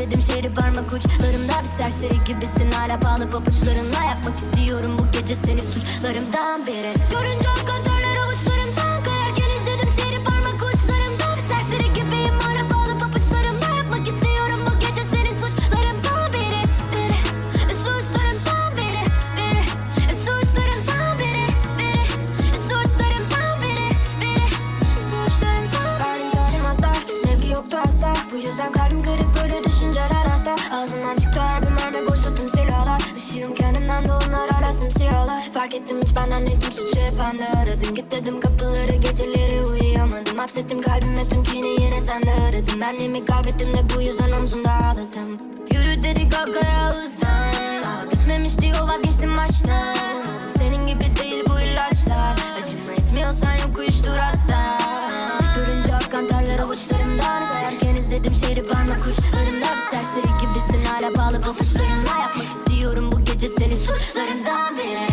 izledim şehri parmak uçlarımda. Bir serseri gibisin hala bağlı pabuçlarınla Yapmak istiyorum. Bu gece seni suçlarımdan beri. Görünce o kontroller avuçlarımdan kayarken izledim şehri parmak uçlarımda Bir serseri gibiyim hala bağlı pabuçlarımla Yapmak istiyorum. Bu gece seni suçlarımdan beri beri. Suçlarımdan beri beri. Suçlarımdan beri beri. Suçlarımdan beri beri. Suçlarımdan Verdim talimatlar Sevgi yoktu asla. Bu yüzden kalbim kırık düşünceler Ağzından çıktı albümler ne boşalttım silahlar. Işığım kendimden de onlar hala simsiyahlar Fark ettim hiç benden ne kim suçu hep bende. Aradım git dedim kapıları geceleri uyuyamadım. Hapsettim kalbime tüm kini yine sende aradım Benliğimi kaybettim de bu yüzden omzumda ağladım. Yürü dedi kalkaya hızlan bitmemişti o vazgeçtim baştan. Senin gibi değil bu ilaçlar. Acıma etmiyorsan yok uyuştur asla. Durunca akan terler avuçlarımdan. Erken izledim şehri parmak uçlarımda Bir serseri dormir.